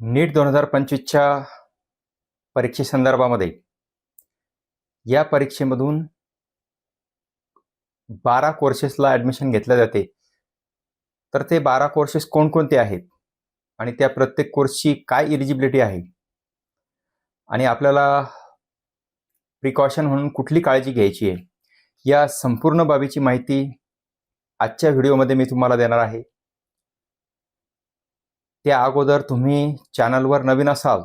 नीट दोन हजार पंचवीसच्या परीक्षेसंदर्भामध्ये या परीक्षेमधून बारा कोर्सेसला ॲडमिशन घेतले जाते. तर ते बारा कोर्सेस कोणकोणते आहेत? आणि त्या प्रत्येक कोर्सची काय इलिजिबिलिटी आहे? आणि आपल्याला प्रिकॉशन म्हणून कुठली काळजी घ्यायची आहे? या संपूर्ण बाबीची माहिती आजच्या व्हिडिओमध्ये मी तुम्हाला देणार आहे. त्या अगोदर तुम्ही चॅनलवर नवीन असाल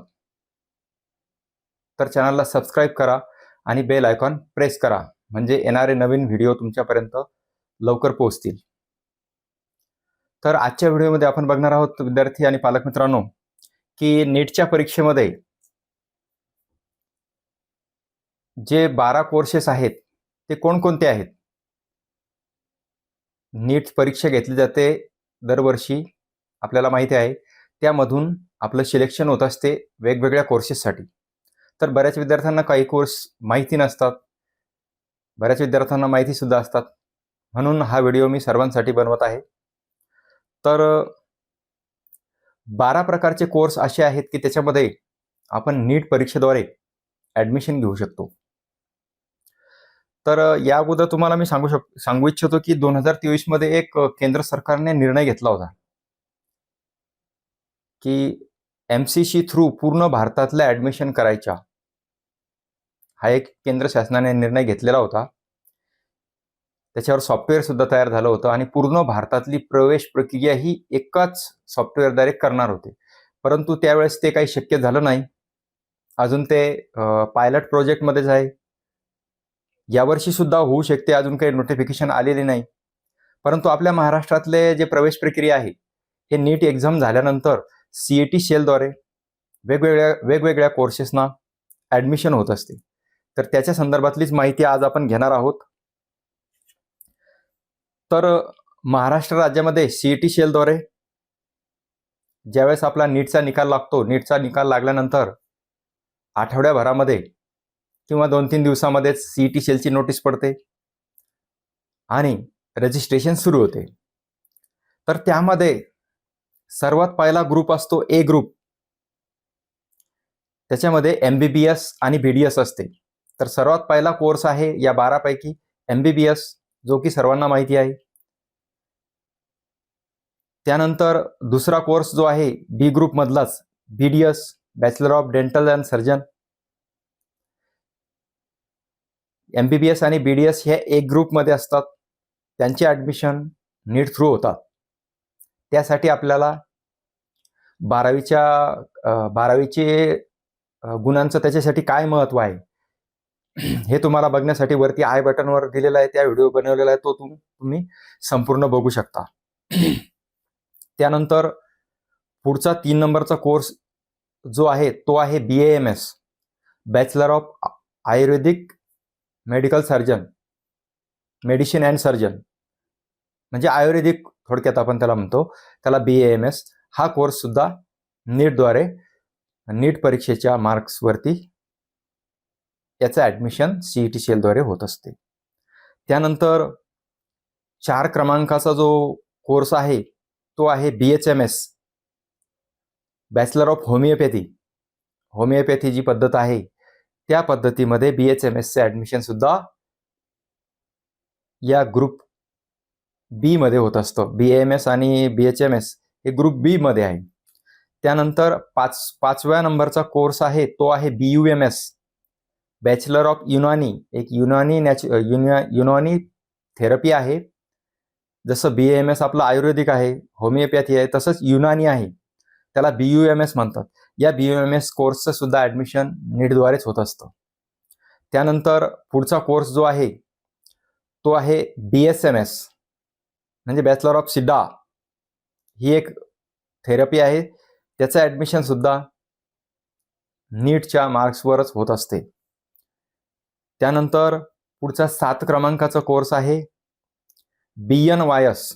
तर चॅनलला सबस्क्राईब करा आणि बेल आयकॉन प्रेस करा म्हणजे येणारे नवीन व्हिडिओ तुमच्यापर्यंत लवकर पोहोचतील. तर आजच्या व्हिडिओमध्ये आपण बघणार आहोत विद्यार्थी आणि पालक मित्रांनो की नीटच्या परीक्षेमध्ये जे बारा कोर्सेस आहेत ते कोणकोणते आहेत? नीट परीक्षा घेतली जाते दरवर्षी आपल्याला माहिती आहे. त्यामधून आपलं सिलेक्शन होत असते वेगवेगळ्या कोर्सेससाठी तर बऱ्याच विद्यार्थ्यांना काही कोर्स माहिती नसतात. बऱ्याच विद्यार्थ्यांना माहितीसुद्धा असतात. म्हणून हा व्हिडिओ मी सर्वांसाठी बनवत आहे. तर बारा प्रकारचे कोर्स असे आहेत की त्याच्यामध्ये आपण नीट परीक्षेद्वारे ॲडमिशन घेऊ शकतो. तर या अगोदर तुम्हाला मी सांगू शक सांगू इच्छितो की दोन हजार तेवीसमध्ये एक केंद्र सरकारने निर्णय घेतला होता. की एम सी सी थ्रू पूर्ण भारतातल्या ॲडमिशन करायच्या. हा एक केंद्र शासनाने निर्णय घेतलेला होता. त्याच्यावर सॉफ्टवेअर सुद्धा तयार झालं होतं आणि पूर्ण भारतातली प्रवेश प्रक्रिया ही एकाच सॉफ्टवेअरद्वारे करणार होते. परंतु त्यावेळेस ते काही शक्य झालं नाही. अजून ते पायलट प्रोजेक्टमध्येच आहे. यावर्षी सुद्धा होऊ शकते अजून काही नोटिफिकेशन आलेले नाही. परंतु आपल्या महाराष्ट्रातले जे प्रवेश प्रक्रिया आहे हे नीट एक्झाम झाल्यानंतर सी ए टी शेलद्वारे वेगवेगळ्या वेगवेगळ्या कोर्सेसना ॲडमिशन होत असते. तर त्याच्या संदर्भातलीच माहिती आज आपण घेणार आहोत. तर महाराष्ट्र राज्यामध्ये सी ई टी शेलद्वारे ज्यावेळेस आपला नीटचा निकाल लागतो नीटचा निकाल लागल्यानंतर आठवड्याभरामध्ये किंवा दोन तीन दिवसामध्येच सी ई टी सेलची नोटीस पडते आणि रजिस्ट्रेशन सुरू होते. तर त्यामध्ये सर्वात पहिला ग्रुप असतो ए ग्रुप त्याच्यामध्ये एम बी बी एस आणि बी डी एस असते. तर सर्वात पहिला कोर्स आहे या बारापैकी एम बी बी एस जो की सर्वांना माहिती आहे. त्यानंतर दुसरा कोर्स जो आहे B ग्रुपमधलाच B D S bachelor of dental and surgeon M B B S आणि बी डी एस हे एक ग्रुपमध्ये असतात. त्यांचे ॲडमिशन नीट थ्रू होतात. त्यासाठी आपल्याला बारावीच्या बारावीचे गुणांचं त्याच्यासाठी काय महत्त्व आहे? हे तुम्हाला बघण्यासाठी वरती आय बटनवर दिलेला आहे त्या व्हिडिओ बनवलेला आहे तो तुम तुम्ही संपूर्ण बघू शकता. त्यानंतर पुढचा तीन नंबरचा कोर्स जो आहे तो आहे B A M S bachelor of Ayurvedic medical surgeon medicine and surgeon म्हणजे आयुर्वेदिक थोडक्यात आपण त्याला म्हणतो त्याला बी ए एम एस हा कोर्स सुद्धा नीटद्वारे नीट परीक्षेच्या मार्क्सवरती याचं admission C E T C एलद्वारे होत असते. त्यानंतर चार क्रमांकाचा जो कोर्स आहे तो आहे B H M S bachelor of homeopathy homeopathy जी पद्धत आहे त्या पद्धतीमध्ये बी एच एम एसचे ॲडमिशनसुद्धा या ग्रुप बी मध्ये होत असतं. बी एम एस आणि बी एच एम एस हे ग्रुप बी मध्ये आहे. त्यानंतर पाच पाचव्या नंबरचा कोर्स आहे तो आहे B U M S bachelor of Unani एक युनानी नॅच युना युनानी थेरपी आहे. जसं बी एम एस आपलं आयुर्वेदिक आहे होमिओपॅथी आहे तसंच युनानी आहे. त्याला बी यू एम एस म्हणतात. या बी यू एम एस कोर्सचं सुद्धा ॲडमिशन नीटद्वारेच होत असतं. त्यानंतर पुढचा कोर्स जो आहे तो आहे बी एस एम एस म्हणजे बॅचलर ऑफ सिडा ही एक थेरपी आहे. त्याचं ॲडमिशन सुद्धा नीटच्या मार्क्सवरच होत असते. त्यानंतर पुढचा सात क्रमांकाचा कोर्स आहे. B N Y S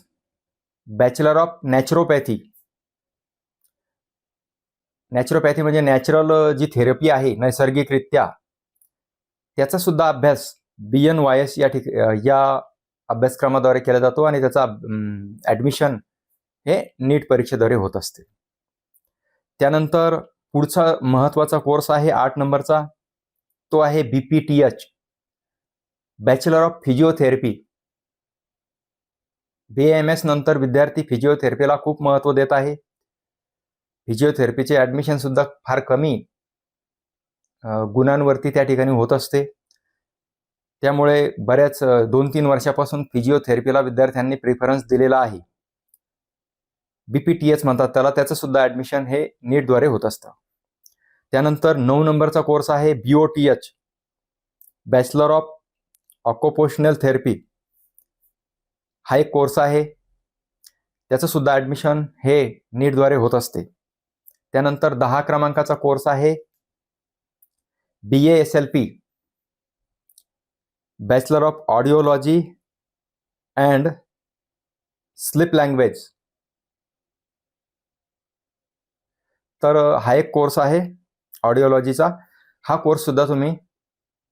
bachelor of naturopathy naturopathy म्हणजे नॅचरल जी थेरपी आहे नैसर्गिकरित्या त्याचा सुद्धा अभ्यास बी एन वाय एस या ठिक या अभ्यासक्रमाद्वारे केला जातो आणि त्याचा ॲडमिशन हे नीट परीक्षेद्वारे होत असते. त्यानंतर पुढचा महत्त्वाचा कोर्स आहे आठ नंबरचा. तो आहे B P T H bachelor of physiotherapy B M S नंतर विद्यार्थी फिजिओथेरपीला खूप महत्त्व देत आहे. फिजिओथेरपीचे ॲडमिशनसुद्धा फार कमी गुणांवरती त्या ठिकाणी होत असते. त्यामुळे बऱ्याच दोन तीन वर्षापासून फिजिओथेरपीला विद्यार्थ्यांनी प्रिफरन्स दिलेला आहे. बी पी टी एच म्हणतात त्याला त्याचं सुद्धा ॲडमिशन हे नीटद्वारे होत असतं. त्यानंतर नऊ नंबरचा कोर्स आहे B O T H bachelor of occupational therapy हा एक कोर्स आहे. त्याचं सुद्धा ॲडमिशन हे नीटद्वारे होत असते. त्यानंतर दहा क्रमांकाचा कोर्स आहे. B A S L P bachelor of audiology and slip language तर हा एक कोर्स आहे ऑडिओलॉजीचा हा कोर्ससुद्धा तुम्ही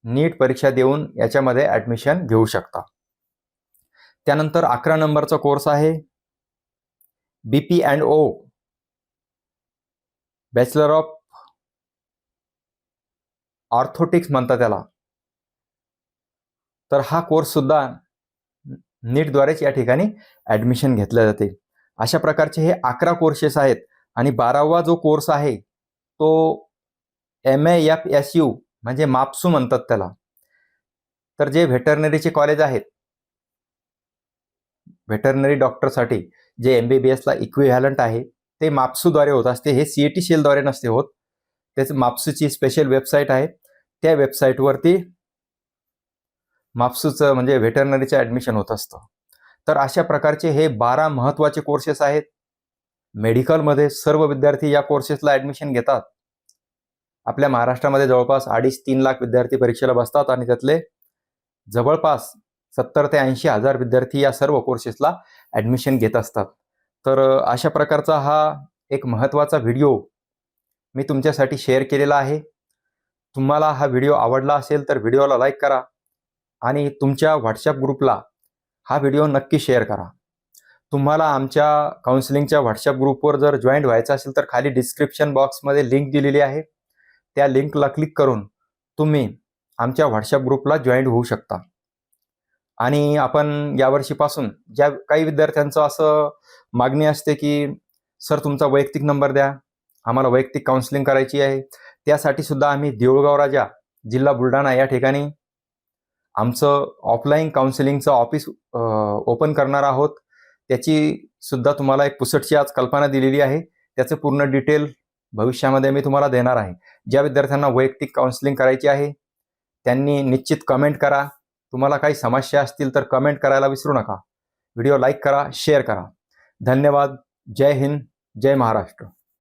नीट परीक्षा देऊन याच्यामध्ये ॲडमिशन घेऊ शकता. त्यानंतर अकरा नंबरचा कोर्स आहे B P and O bachelor of orthotics म्हणतात त्याला. तर हा कोर्ससुद्धा नीटद्वारेच या ठिकाणी ॲडमिशन घेतलं जाते. अशा प्रकारचे हे अकरा कोर्सेस आहेत आणि बारावा जो कोर्स आहे तो M A F S U म्हणजे मापसू म्हणतात त्याला. तर जे व्हेटरनरीचे कॉलेज आहेत व्हेटरनरी डॉक्टरसाठी जे एम बी बी एसला इक्विव्हॅलंट आहे ते मापसूद्वारे होत असते. हे सी ए टी शेलद्वारे नसते होत. त्याचं मापसूची स्पेशल वेबसाईट आहे. त्या वेबसाईटवरती मापसूचं म्हणजे व्हेटरनरीचं ॲडमिशन होत असतं. तर अशा प्रकारचे हे बारा महत्त्वाचे कोर्सेस आहेत. मेडिकलमध्ये सर्व विद्यार्थी या कोर्सेसला ॲडमिशन घेतात. आपल्या महाराष्ट्रामध्ये जवळपास अडीच तीन लाख विद्यार्थी परीक्षेला बसतात आणि त्यातले जवळपास सत्तर ते ऐंशी हजार विद्यार्थी या सर्व कोर्सेसला ॲडमिशन घेत असतात. तर अशा प्रकारचा हा एक महत्त्वाचा व्हिडिओ मी तुमच्यासाठी शेअर केलेला आहे. तुम्हाला हा व्हिडिओ आवडला असेल तर व्हिडिओला लाईक करा. आणि तुमच्या व्हॉट्सॲप ग्रुपला हा व्हिडिओ नक्की शेअर करा. तुम्हाला आमच्या काउन्सिलिंगच्या व्हॉट्सअप ग्रुपवर जर जॉईंट व्हायचं असेल तर खाली डिस्क्रिप्शन बॉक्समध्ये लिंक दिलेली आहे. त्या लिंकला क्लिक करून तुम्ही आमच्या व्हॉट्सअप ग्रुपला जॉईंट होऊ शकता. आणि आपण यावर्षीपासून ज्या काही विद्यार्थ्यांचं असं मागणी असते की सर तुमचा वैयक्तिक नंबर द्या. आम्हाला वैयक्तिक काउन्सिलिंग करायची आहे. त्यासाठी सुद्धा आम्ही देऊळगाव राजा जिल्हा बुलढाणा या ठिकाणी आमचं ऑफलाईन काउन्सिलिंगचं ऑफिस ओपन करणार आहोत. त्याची सुद्धा तुम्हाला एक पुसटची आज कल्पना दिलेली आहे. त्याचं पूर्ण डिटेल भविष्यामध्ये मी तुम्हाला देणार आहे. ज्या विद्यार्थ्यांना वैयक्तिक काउन्सिलिंग करायची आहे त्यांनी निश्चित कमेंट करा. तुम्हाला काही समस्या असतील तर कमेंट करायला विसरू नका. व्हिडिओ लाईक करा शेअर करा. धन्यवाद. जय हिंद. जय महाराष्ट्र.